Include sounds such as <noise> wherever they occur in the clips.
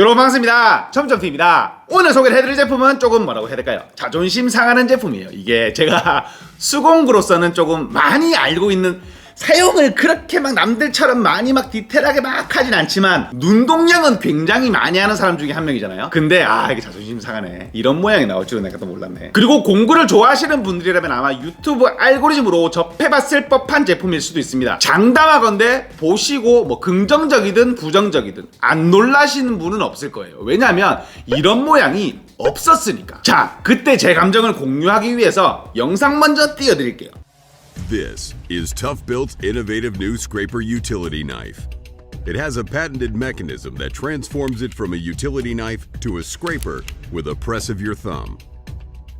여러분 반갑습니다. 점점TV입니다. 오늘 소개를 해드릴 제품은 조금 뭐라고 해야 될까요? 자존심 상하는 제품이에요. 이게 제가 <laughs> 수공구로서는 조금 많이 알고 있는 사용을 그렇게 막 남들처럼 많이 막 디테일하게 막 하진 않지만 눈동량은 굉장히 많이 하는 사람 중에 한 명이잖아요. 근데 아 이게 자존심 상하네. 이런 모양이 나올 줄은 내가 또 몰랐네. 그리고 공구를 좋아하시는 분들이라면 아마 유튜브 알고리즘으로 접해봤을 법한 제품일 수도 있습니다. 장담하건대 보시고 뭐 긍정적이든 부정적이든 안 놀라시는 분은 없을 거예요. 왜냐하면 이런 모양이 없었으니까. 자, 그때 제 감정을 공유하기 위해서 영상 먼저 띄워드릴게요. This is Tough Built's innovative new scraper utility knife. It has a patented mechanism that transforms it from a utility knife to a scraper with a press of your thumb.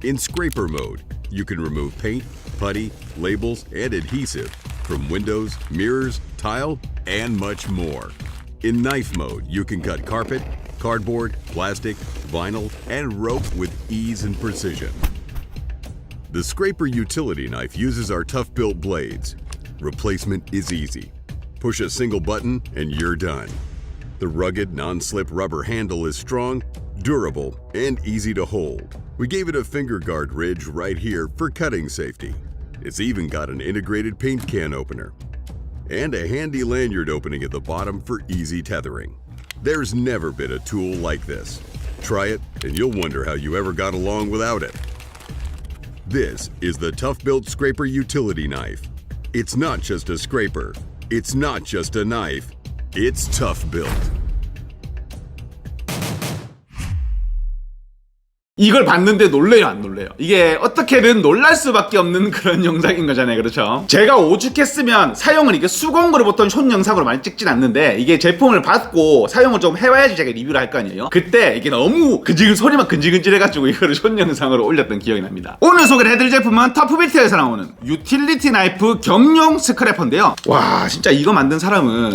In scraper mode, you can remove paint, putty, labels, and adhesive from windows, mirrors, tile, and much more. In knife mode, you can cut carpet, cardboard, plastic, vinyl, and rope with ease and precision. The Scraper utility knife uses our tough built blades. Replacement is easy. Push a single button and you're done. The rugged, non slip rubber handle is strong, durable, and easy to hold. We gave it a finger guard ridge right here for cutting safety. It's even got an integrated paint can opener and a handy lanyard opening at the bottom for easy tethering. There's never been a tool like this. Try it, and you'll wonder how you ever got along without it. This is the Tough Built Scraper Utility Knife. It's not just a scraper, it's not just a knife, it's tough built. 이걸 봤는데 놀래요 안 놀래요? 이게 어떻게든 놀랄 수밖에 없는 <laughs> 그런 영상인 거잖아요 그렇죠? 제가 오죽했으면 사용을 이게 수공구를 보통 숏 영상으로 많이 찍진 않는데 이게 제품을 받고 사용을 좀 해봐야지 제가 리뷰를 할 거 아니에요? 그때 이게 너무 근질 소리만 근질근질 해가지고 이거를 숏 영상으로 올렸던 기억이 납니다. 오늘 소개를 해드릴 제품은 터프빌트에서 나오는 유틸리티 나이프 경용 스크래퍼인데요. 와 진짜 이거 만든 사람은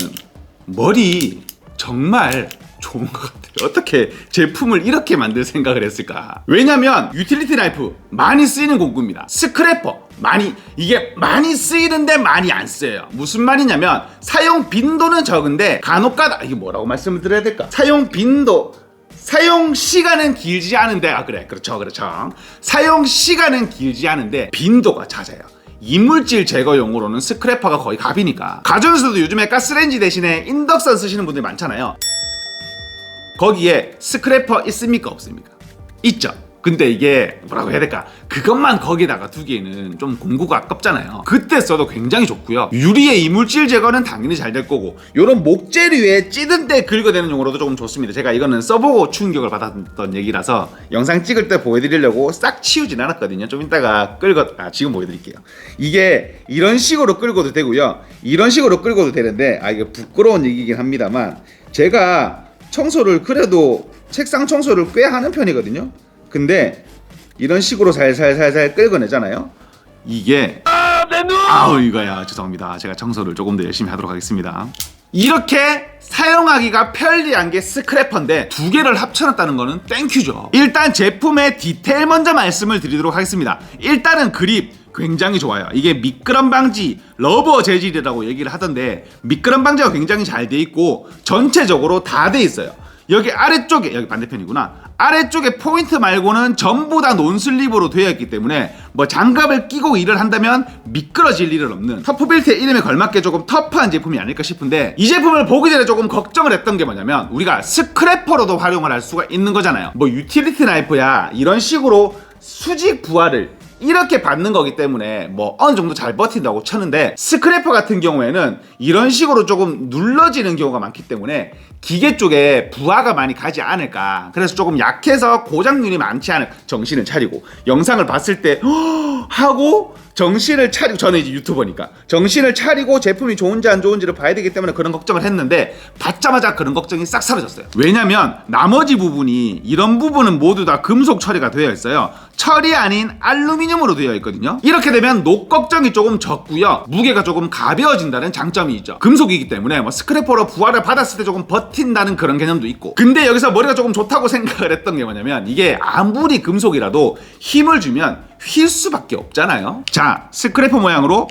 머리 정말 좋은 것 같아요. 어떻게 제품을 이렇게 만들 생각을 했을까? 왜냐면 유틸리티 나이프 많이 쓰이는 공구입니다. 스크래퍼 많이 이게 많이 쓰이는데 많이 안 쓰여요. 무슨 말이냐면 사용 빈도는 적은데 간혹가다 이게 뭐라고 말씀을 드려야 될까? 사용 빈도 사용 시간은 길지 않은데 아 그래 그렇죠 그렇죠 사용 시간은 길지 않은데 빈도가 잦아요 이물질 제거용으로는 스크래퍼가 거의 갑이니까 가전에서도 요즘에 가스레인지 대신에 인덕션 쓰시는 분들이 많잖아요 거기에 스크래퍼 있습니까 없습니까? 있죠. 근데 이게 뭐라고 해야 될까? 그것만 거기다가 두기에는 좀 공구가 아깝잖아요. 그때 써도 굉장히 좋고요. 유리의 이물질 제거는 당연히 잘 될 거고 요런 목재류에 찌든 때 긁어대는 용으로도 조금 좋습니다. 제가 이거는 써보고 충격을 받았던 얘기라서 영상 찍을 때 보여드리려고 싹 치우진 않았거든요. 좀 이따가 끌고 아 지금 보여드릴게요. 이게 이런 식으로 끌고도 되고요. 이런 식으로 끌고도 되는데 아 이게 부끄러운 얘기긴 합니다만 제가 청소를 그래도 책상 청소를 꽤 하는 편이거든요. 근데 이런 식으로 살살살살 끌어내잖아요. 이게 아우 이거야 죄송합니다. 제가 청소를 조금 더 열심히 하도록 하겠습니다. 이렇게 사용하기가 편리한 게 스크래퍼인데 두 개를 합쳐놨다는 거는 땡큐죠. 일단 제품의 디테일 먼저 말씀을 드리도록 하겠습니다. 일단은 그립 굉장히 좋아요. 이게 미끄럼 방지 러버 재질이라고 얘기를 하던데 미끄럼 방지가 굉장히 잘 돼 있고 전체적으로 다 돼 있어요. 여기 아래쪽에 여기 반대편이구나. 아래쪽에 포인트 말고는 전부 다 논슬립으로 되어 있기 때문에 뭐 장갑을 끼고 일을 한다면 미끄러질 일은 없는 터프빌트의 이름에 걸맞게 조금 터프한 제품이 아닐까 싶은데 이 제품을 보기 전에 조금 걱정을 했던 게 뭐냐면 우리가 스크래퍼로도 활용을 할 수가 있는 거잖아요. 뭐 유틸리티 나이프야 이런 식으로 수직 부하를 이렇게 받는 거기 때문에 뭐 어느 정도 잘 버틴다고 쳤는데 스크래퍼 같은 경우에는 이런 식으로 조금 눌러지는 경우가 많기 때문에 기계 쪽에 부하가 많이 가지 않을까. 그래서 조금 약해서 고장률이 많지 않을 정신을 차리고 영상을 봤을 때 하고 정신을 차리고 저는 이제 유튜버니까. 정신을 차리고 제품이 좋은지 안 좋은지를 봐야 되기 때문에 그런 걱정을 했는데 받자마자 그런 걱정이 싹 사라졌어요. 왜냐면 나머지 부분이 이런 부분은 모두 다 금속 처리가 되어 있어요. 철이 아닌 알루미늄으로 되어 있거든요. 이렇게 되면 녹 걱정이 조금 적고요. 무게가 조금 가벼워진다는 장점이 있죠. 금속이기 때문에 뭐 스크래퍼로 부하를 받았을 때 조금 버틴다는 그런 개념도 있고. 근데 여기서 머리가 조금 좋다고 <laughs> 생각을 했던 게 뭐냐면 이게 아무리 금속이라도 힘을 주면 휠 수밖에 없잖아요 자 스크래퍼 모양으로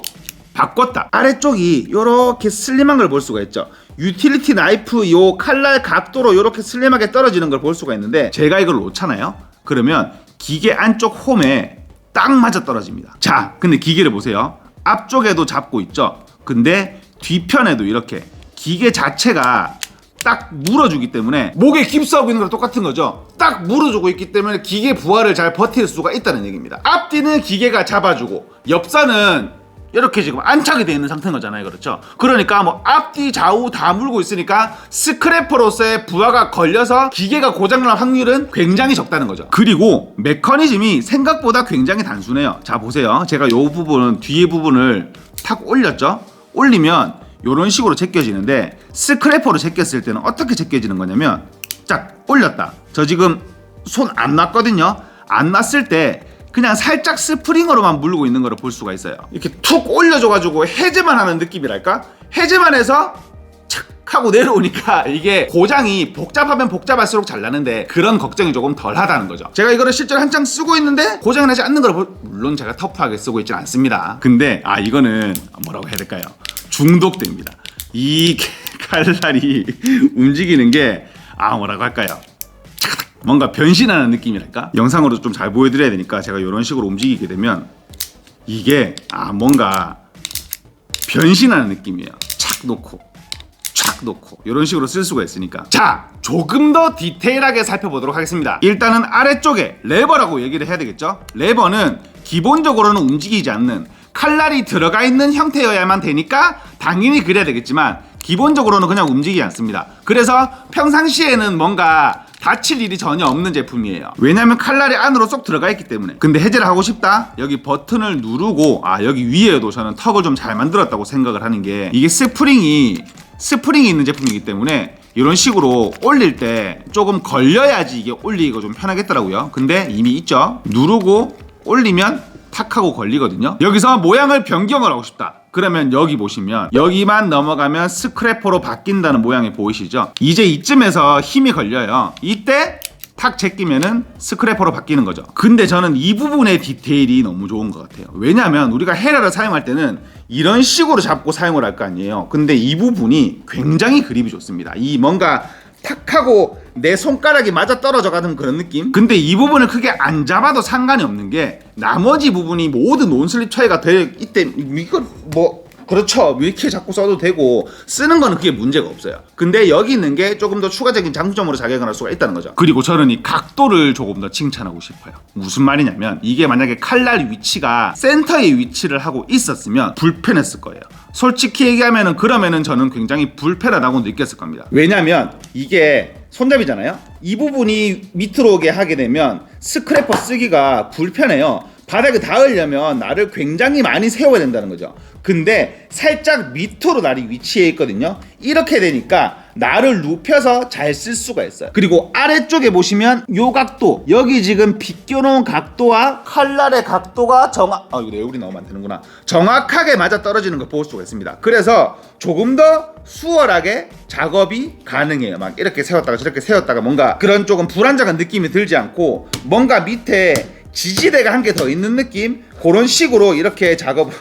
바꿨다. 아래쪽이 이렇게 슬림한 걸 볼 수가 있죠. 유틸리티 나이프 요 칼날 각도로 이렇게 슬림하게 떨어지는 걸 볼 수가 있는데 제가 이걸 놓잖아요. 그러면 기계 안쪽 홈에 딱 맞아 떨어집니다. 자, 근데 기계를 보세요. 앞쪽에도 잡고 있죠. 근데 뒤편에도 이렇게 기계 자체가 딱 물어주기 때문에 목에 깁스하고 있는 거랑 똑같은 거죠. 딱 물어주고 있기 때문에 기계 부하를 잘 버틸 수가 있다는 얘기입니다. 앞뒤는 기계가 잡아주고 옆사는 이렇게 지금 안착이 되어 있는 상태인 거잖아요. 그렇죠? 그러니까 뭐 앞뒤 좌우 다 물고 있으니까 스크래퍼로서의 부하가 걸려서 기계가 고장날 확률은 굉장히 적다는 거죠. 그리고 메커니즘이 생각보다 굉장히 단순해요. 자 보세요. 제가 요 부분은 뒤에 부분을 탁 올렸죠. 올리면 이런 식으로 제껴지는데 스크래퍼로 제꼈을 때는 어떻게 제껴지는 거냐면 쫙 올렸다. 저 지금 손안 놨거든요. 안 놨을 때 그냥 살짝 스프링으로만 물고 있는 거를 볼 수가 있어요. 이렇게 툭 올려줘가지고 해제만 하는 느낌이랄까? 해제만 해서 착 하고 내려오니까 <laughs> 이게 고장이 복잡하면 복잡할수록 잘 나는데 그런 걱정이 조금 덜 하다는 거죠. 제가 이거를 실제로 한창 쓰고 있는데 고장이 나지 않는 걸 볼- 물론 제가 터프하게 쓰고 있지는 않습니다. 근데 아 이거는 뭐라고 해야 될까요? 중독됩니다. 이 <laughs> 칼날이 움직이는 게 아 뭐라고 할까요? 뭔가 변신하는 느낌이랄까? 영상으로 좀 잘 보여드려야 되니까 제가 이런 식으로 움직이게 되면 이게 아 뭔가 변신하는 느낌이에요. 착 놓고 착 놓고 이런 식으로 쓸 수가 있으니까 자 조금 더 디테일하게 살펴보도록 하겠습니다 일단은 아래쪽에 레버라고 얘기를 해야 되겠죠 레버는 기본적으로는 움직이지 않는 칼날이 들어가 있는 형태여야만 되니까 당연히 그래야 되겠지만 기본적으로는 그냥 움직이지 않습니다 그래서 평상시에는 뭔가 다칠 일이 전혀 없는 제품이에요. 왜냐면 칼날이 안으로 쏙 들어가 있기 때문에. 근데 해제를 하고 싶다? 여기 버튼을 누르고 아 여기 위에도 저는 턱을 좀 잘 만들었다고 생각을 하는 게 이게 스프링이 스프링이 있는 제품이기 때문에 이런 식으로 올릴 때 조금 걸려야지 이게 올리기가 좀 편하겠더라고요. 근데 이미 있죠. 누르고 올리면 탁 하고 걸리거든요. 여기서 모양을 변경을 하고 싶다. 그러면 여기 보시면 여기만 넘어가면 스크래퍼로 바뀐다는 모양이 보이시죠? 이제 이쯤에서 힘이 걸려요. 이때 탁 제끼면은 스크래퍼로 바뀌는 거죠. 근데 저는 이 부분의 디테일이 너무 좋은 것 같아요. 왜냐하면 우리가 헤라를 사용할 때는 이런 식으로 잡고 사용을 할 거 아니에요. 근데 이 부분이 굉장히 그립이 좋습니다. 이 뭔가 탁 하고 내 손가락이 맞아 떨어져 가는 그런 느낌? 근데 이 부분을 크게 안 잡아도 상관이 없는 게 나머지 부분이 모든 논슬립 차이가 돼 있대 이거 뭐 그렇죠. 이렇게 자꾸 써도 되고 쓰는 거는 그게 문제가 없어요. 근데 여기 있는 게 조금 더 추가적인 장점으로 작용할 수가 있다는 거죠. 그리고 저는 이 각도를 조금 더 칭찬하고 싶어요. 무슨 말이냐면 이게 만약에 칼날 위치가 센터에 위치를 하고 있었으면 불편했을 거예요. 솔직히 얘기하면은 그러면은 저는 굉장히 불편하다고 느꼈을 겁니다. 왜냐면 이게 손잡이잖아요. 이 부분이 밑으로 오게 하게 되면 스크래퍼 쓰기가 불편해요. 바닥에 닿으려면 나를 굉장히 많이 세워야 된다는 거죠. 근데 살짝 밑으로 날이 위치해 있거든요. 이렇게 되니까 나를 눕혀서 잘 쓸 수가 있어요. 그리고 아래쪽에 보시면 요 각도 여기 지금 비껴놓은 각도와 칼날의 각도가 정확 아 이거 내울이 나오면 안 되는구나 정확하게 맞아 떨어지는 걸 볼 수가 있습니다. 그래서 조금 더 수월하게 작업이 가능해요. 막 이렇게 세웠다가 저렇게 세웠다가 뭔가 그런 조금 불안정한 느낌이 들지 않고 뭔가 밑에 지지대가 한 개 더 있는 느낌? 그런 식으로 이렇게 작업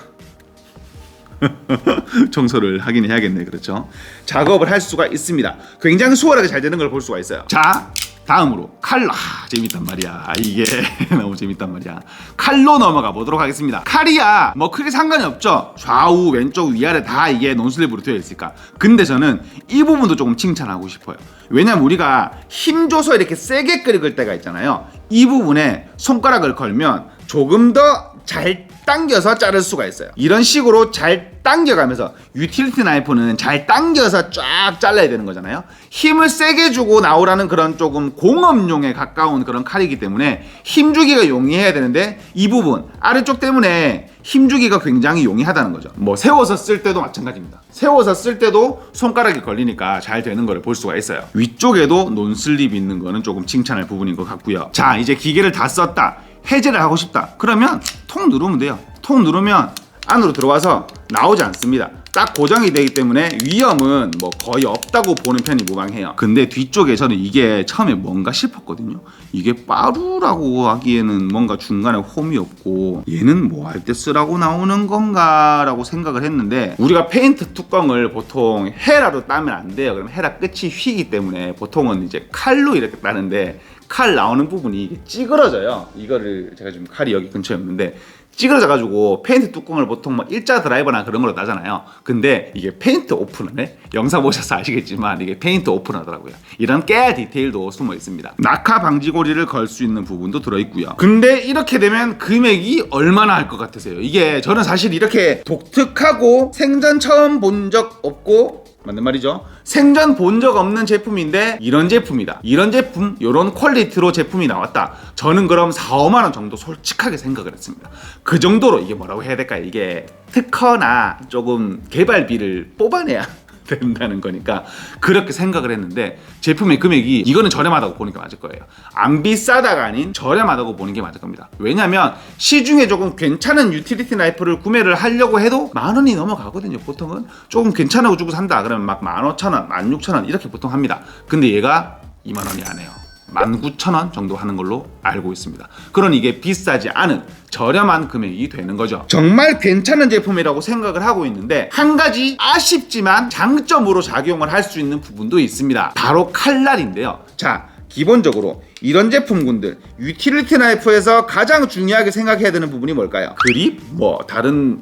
<laughs> 청소를 하긴 해야겠네 그렇죠? 작업을 할 수가 있습니다. 굉장히 수월하게 잘 되는 걸 볼 수가 있어요. 자 다음으로 칼로. 아, 재밌단 말이야. 이게 <laughs> 너무 재밌단 말이야. 칼로 넘어가 보도록 하겠습니다. 칼이야. 뭐 크게 상관이 없죠? 좌우 왼쪽 위아래 다 이게 논슬립으로 되어 있으니까. 근데 저는 이 부분도 조금 칭찬하고 싶어요. 왜냐면 우리가 힘 줘서 이렇게 세게 끓일 때가 있잖아요. 이 부분에 손가락을 걸면 조금 더 잘 당겨서 자를 수가 있어요. 이런 식으로 잘 당겨가면서 유틸리티 나이프는 잘 당겨서 쫙 잘라야 되는 거잖아요. 힘을 세게 주고 나오라는 그런 조금 공업용에 가까운 그런 칼이기 때문에 힘주기가 용이해야 되는데 이 부분 아래쪽 때문에 힘주기가 굉장히 용이하다는 거죠. 뭐 세워서 쓸 때도 마찬가지입니다. 세워서 쓸 때도 손가락이 걸리니까 잘 되는 걸볼 수가 있어요. 위쪽에도 논슬립 있는 거는 조금 칭찬할 부분인 것 같고요. 자 이제 기계를 다 썼다. 해제를 하고 싶다. 그러면 통 누르면 돼요. 통 누르면 안으로 들어와서 나오지 않습니다. 딱 고정이 되기 때문에 위험은 뭐 거의 없다고 보는 편이 무방해요. 근데 뒤쪽에 저는 이게 처음에 뭔가 싶었거든요. 이게 빠루라고 하기에는 뭔가 중간에 홈이 없고 얘는 뭐 할 때 쓰라고 나오는 건가라고 생각을 했는데 우리가 페인트 뚜껑을 보통 헤라로 따면 안 돼요. 그럼 헤라 끝이 휘기 때문에 보통은 이제 칼로 이렇게 따는데 칼 나오는 부분이 찌그러져요. 이거를 제가 지금 칼이 여기 근처에 없는데 찌그러져 가지고 페인트 뚜껑을 보통 뭐 일자 드라이버나 그런 걸로 따잖아요. 근데 이게 페인트 오픈러네. 영상 보셔서 아시겠지만 이게 페인트 오픈러더라고요. 이런 깨 디테일도 숨어 있습니다. 낙하 방지고리를 걸 수 있는 부분도 들어 있고요. 근데 이렇게 되면 금액이 얼마나 할 것 같으세요? 이게 저는 사실 이렇게 독특하고 생전 처음 본 적 없고 맞는 말이죠. 생전 본 적 없는 제품인데 이런 제품이다. 이런 제품, 이런 퀄리티로 제품이 나왔다. 저는 그럼 4, 5만 원 정도 솔직하게 생각을 했습니다. 그 정도로 이게 뭐라고 해야 될까요? 이게 특허나 조금 개발비를 뽑아내야 된다는 거니까 그렇게 생각을 했는데 제품의 금액이 이거는 저렴하다고 보는 게 맞을 거예요. 안 비싸다가 아닌 저렴하다고 보는 게 맞을 겁니다. 왜냐면 시중에 조금 괜찮은 유틸리티 나이프를 구매를 하려고 해도 만 원이 넘어가거든요. 보통은 조금 괜찮다고 주고 산다 그러면 막 만 오천 원, 만 육천 원 이렇게 보통 합니다. 근데 얘가 2만 원이 안 해요. 19,000원 정도 하는 걸로 알고 있습니다. 그러니 이게 비싸지 않은 저렴한 금액이 되는 거죠. 정말 괜찮은 제품이라고 생각을 하고 있는데 한 가지 아쉽지만 장점으로 작용을 할 수 있는 부분도 있습니다. 바로 칼날인데요. 자, 기본적으로 이런 제품군들 유틸리티 나이프에서 가장 중요하게 생각해야 되는 부분이 뭘까요? 그립, 뭐 다른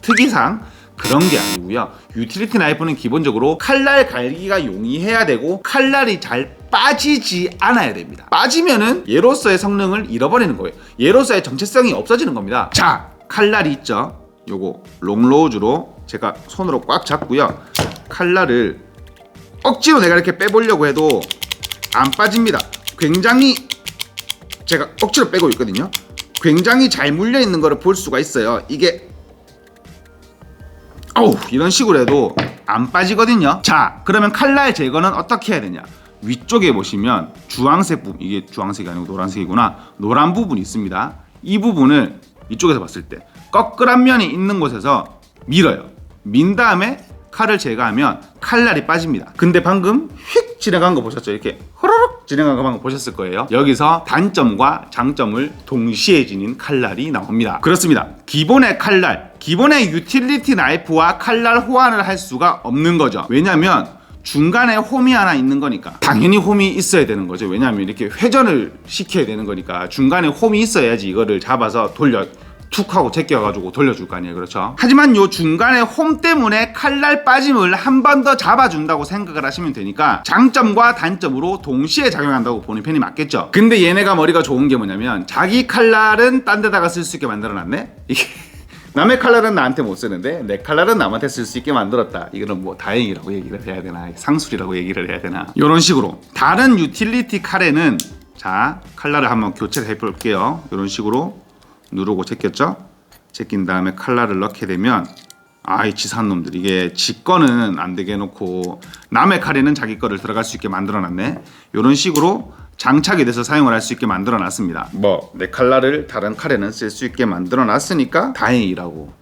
특이상 그런 게 아니고요. 유틸리티 나이프는 기본적으로 칼날 갈기가 용이해야 되고 칼날이 잘 빠지지 않아야 됩니다. 빠지면은 얘로서의 성능을 잃어버리는 거예요. 얘로서의 정체성이 없어지는 겁니다. 자, 칼날이 있죠. 요거 롱로우즈로 제가 손으로 꽉 잡고요. 칼날을 억지로 내가 이렇게 빼보려고 해도 안 빠집니다. 굉장히 제가 억지로 빼고 있거든요. 굉장히 잘 물려 있는 거를 볼 수가 있어요. 이게 어우 이런 식으로 해도 안 빠지거든요. 자 그러면 칼날 제거는 어떻게 해야 되냐? 위쪽에 보시면 주황색 부분 이게 주황색이 아니고 노란색이구나 노란 부분이 있습니다. 이 부분을 이쪽에서 봤을 때 꺼끌한 면이 있는 곳에서 밀어요. 민 다음에 칼을 제거하면 칼날이 빠집니다. 근데 방금 휙 지나간 거 보셨죠? 이렇게 호로록 지나간 거 방금 보셨을 거예요. 여기서 단점과 장점을 동시에 지닌 칼날이 나옵니다. 그렇습니다. 기본의 칼날, 기본의 유틸리티 나이프와 칼날 호환을 할 수가 없는 거죠. 왜냐면 중간에 홈이 하나 있는 거니까 당연히 홈이 있어야 되는 거죠. 왜냐하면 이렇게 회전을 시켜야 되는 거니까 중간에 홈이 있어야지 이거를 잡아서 돌려 툭 하고 제껴가지고 돌려줄 거 아니에요. 그렇죠? 하지만 요 중간에 홈 때문에 칼날 빠짐을 한 번 더 잡아준다고 생각을 하시면 되니까 장점과 단점으로 동시에 작용한다고 보는 편이 맞겠죠. 근데 얘네가 머리가 좋은 게 뭐냐면 자기 칼날은 딴 데다가 쓸 수 있게 만들어놨네? <laughs> 남의 칼날은 나한테 못 쓰는데 내 칼날은 남한테 쓸 수 있게 만들었다. 이거는 뭐 다행이라고 얘기를 해야 되나 상술이라고 얘기를 해야 되나 이런 식으로 다른 유틸리티 칼에는 자 칼날을 한번 교체를 해볼게요. 이런 식으로 누르고 제꼈죠? 제낀 다음에 칼날을 넣게 되면 아이 지산 놈들 이게 지 거는 안 되게 해놓고 남의 칼에는 자기 거를 들어갈 수 있게 만들어놨네. 이런 식으로 장착이 돼서 사용을 할 수 있게 만들어놨습니다. 뭐 내 칼날을 다른 칼에는 쓸 수 있게 만들어놨으니까 다행이라고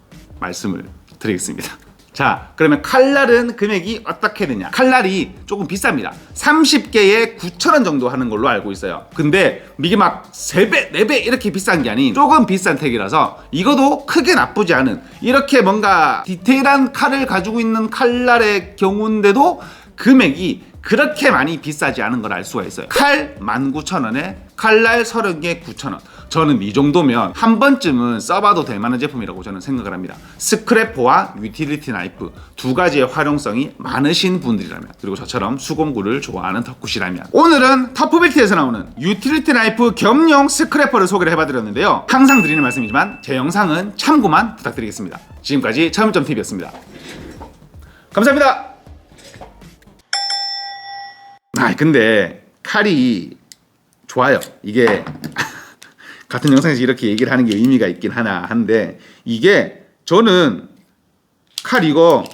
말씀을 드리겠습니다. 자, 그러면 칼날은 금액이 어떻게 되냐? 칼날이 조금 비쌉니다. 30개에 9,000원 정도 하는 걸로 알고 있어요. 근데 이게 막 3배, 4배 이렇게 비싼 게 아닌 조금 비싼 택이라서 이것도 크게 나쁘지 않은 이렇게 뭔가 디테일한 칼을 가지고 있는 칼날의 경우인데도 금액이 그렇게 많이 비싸지 않은 걸 알 수가 있어요. 칼 19,000원에 칼날 30개 9,000원. 저는 이 정도면 한 번쯤은 써봐도 될 만한 제품이라고 저는 생각을 합니다. 스크래퍼와 유틸리티 나이프 두 가지의 활용성이 많으신 분들이라면 그리고 저처럼 수공구를 좋아하는 덕후시라면 오늘은 터프빌트에서 나오는 유틸리티 나이프 겸용 스크래퍼를 소개를 해봐드렸는데요. 항상 드리는 말씀이지만 제 영상은 참고만 부탁드리겠습니다. 지금까지 처음점TV였습니다. 감사합니다. 아 근데 칼이 좋아요. 이게 같은 영상에서 이렇게 얘기를 하는 게 의미가 있긴 하나 한데 이게 저는 칼 이거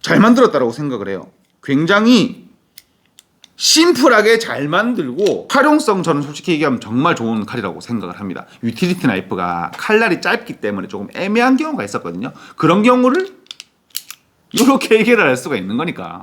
잘 만들었다라고 생각을 해요. 굉장히 심플하게 잘 만들고 활용성 저는 솔직히 얘기하면 정말 좋은 칼이라고 생각을 합니다. 유틸리티 나이프가 칼날이 짧기 때문에 조금 애매한 경우가 있었거든요. 그런 경우를 이렇게 <laughs> 해결할 수가 있는 거니까